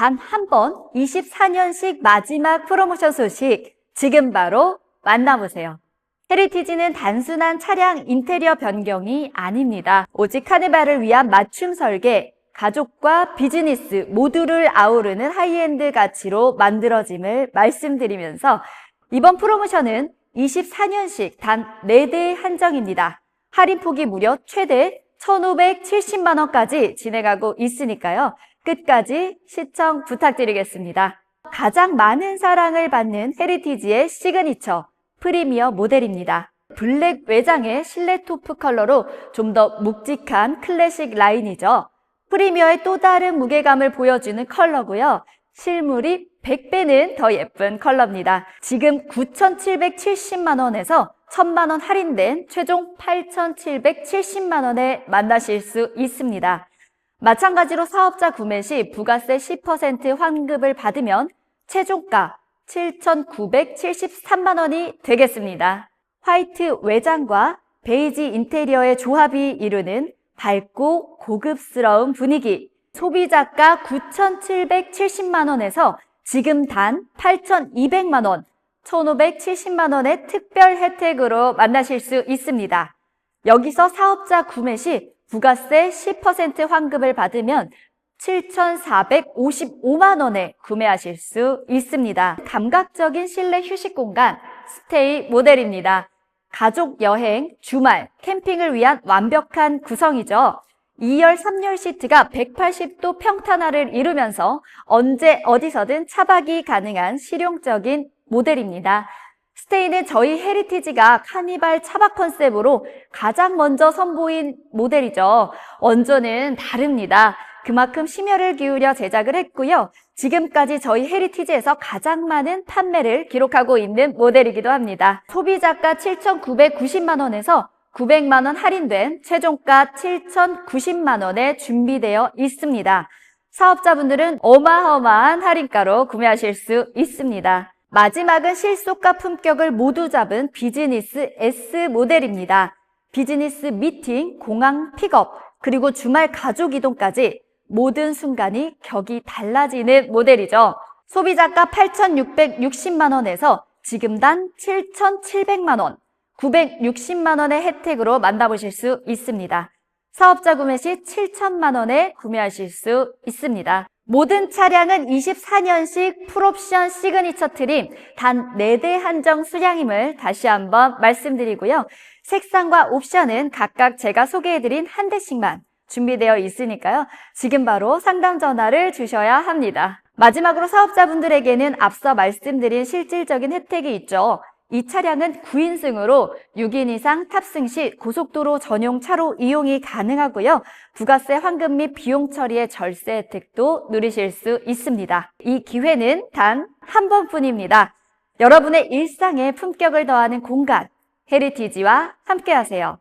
단 한 번 24년식 마지막 프로모션 소식 지금 바로 만나보세요. 헤리티지는 단순한 차량 인테리어 변경이 아닙니다. 오직 카니발을 위한 맞춤 설계, 가족과 비즈니스 모두를 아우르는 하이엔드 가치로 만들어짐을 말씀드리면서 이번 프로모션은 24년식 단 4대 한정입니다. 할인폭이 무려 최대 1,570만 원까지 진행하고 있으니까요. 끝까지 시청 부탁드리겠습니다. 가장 많은 사랑을 받는 헤리티지의 시그니처 프리미어 모델입니다. 블랙 외장의 실내 토프 컬러로 좀 더 묵직한 클래식 라인이죠. 프리미어의 또 다른 무게감을 보여주는 컬러고요. 실물이 100배는 더 예쁜 컬러입니다. 지금 9,770만 원에서 1,000만 원 할인된 최종 8,770만 원에 만나실 수 있습니다. 마찬가지로 사업자 구매 시 부가세 10% 환급을 받으면 최종가 7,973만 원이 되겠습니다. 화이트 외장과 베이지 인테리어의 조합이 이루는 밝고 고급스러운 분위기. 소비자가 9,770만 원에서 지금 단 8,200만 원, 1,570만 원의 특별 혜택으로 만나실 수 있습니다. 여기서 사업자 구매 시 부가세 10% 환급을 받으면 7,455만 원에 구매하실 수 있습니다. 감각적인 실내 휴식 공간 스테이 모델입니다. 가족 여행, 주말, 캠핑을 위한 완벽한 구성이죠. 2열, 3열 시트가 180도 평탄화를 이루면서 언제 어디서든 차박이 가능한 실용적인 모델입니다. 스테이는 저희 헤리티지가 카니발 차박 컨셉으로 가장 먼저 선보인 모델이죠. 원조는 다릅니다. 그만큼 심혈을 기울여 제작을 했고요. 지금까지 저희 헤리티지에서 가장 많은 판매를 기록하고 있는 모델이기도 합니다. 소비자가 7,990만 원에서 900만 원 할인된 최종가 7,090만 원에 준비되어 있습니다. 사업자분들은 어마어마한 할인가로 구매하실 수 있습니다. 마지막은 실속과 품격을 모두 잡은 비즈니스 S 모델입니다. 비즈니스 미팅, 공항 픽업, 그리고 주말 가족 이동까지 모든 순간이 격이 달라지는 모델이죠. 소비자가 8,660만 원에서 지금 단 7,700만 원, 960만 원의 혜택으로 만나보실 수 있습니다. 사업자 구매 시 7천만 원에 구매하실 수 있습니다. 모든 차량은 24년식 풀옵션 시그니처 트림 단 4대 한정 수량임을 다시 한번 말씀드리고요. 색상과 옵션은 각각 제가 소개해드린 한 대씩만 준비되어 있으니까요. 지금 바로 상담 전화를 주셔야 합니다. 마지막으로 사업자분들에게는 앞서 말씀드린 실질적인 혜택이 있죠. 이 차량은 9인승으로 6인 이상 탑승 시 고속도로 전용 차로 이용이 가능하고요. 부가세 환급 및 비용 처리의 절세 혜택도 누리실 수 있습니다. 이 기회는 단 한 번뿐입니다. 여러분의 일상에 품격을 더하는 공간, 헤리티지와 함께하세요.